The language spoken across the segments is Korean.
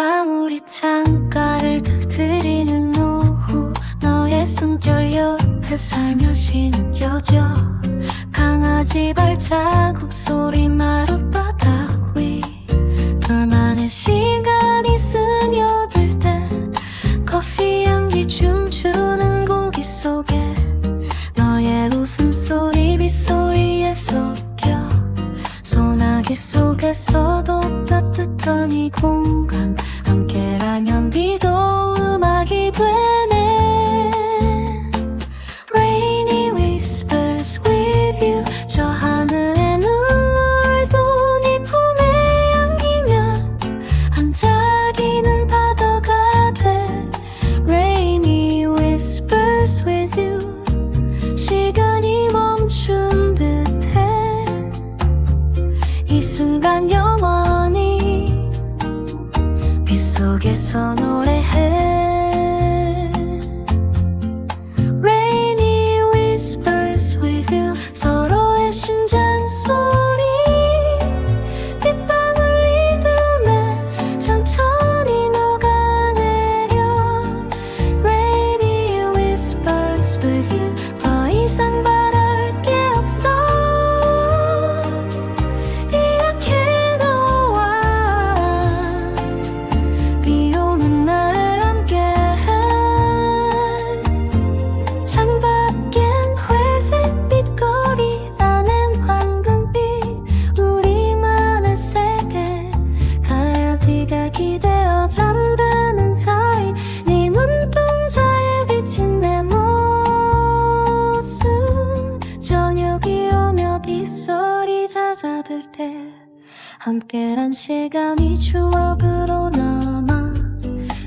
빗방울이 창가를 터뜨리는 오후 너의 숨결 옆에 살며시 느껴져 강아지 발자국 소리 마룻바닥 위. 둘만의 시간이 스며들 때 커피 향기 춤추는 공기 속에 속에서도 따뜻한 이 공간. 함께라면 비도 음악이 되네. Rainy whispers with you. 저 하늘의 눈물도 네 품에 안기면 반짝이는 바다가 돼. Rainy whispers with you. 시간 이 순간 영원히 빗속에서 노래해 가야지가 기대어 잠드는 사이 네 눈동자에 비친 내 모습. 저녁이 오며 빗소리 잦아들 때 함께란 시간이 추억으로 남아.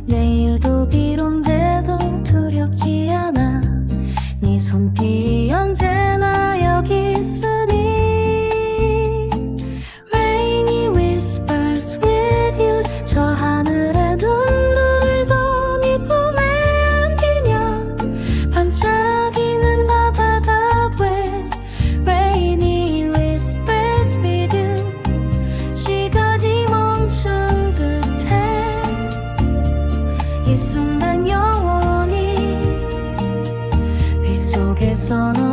내일도 비 온대도 두렵지 않아. 네 손길 이순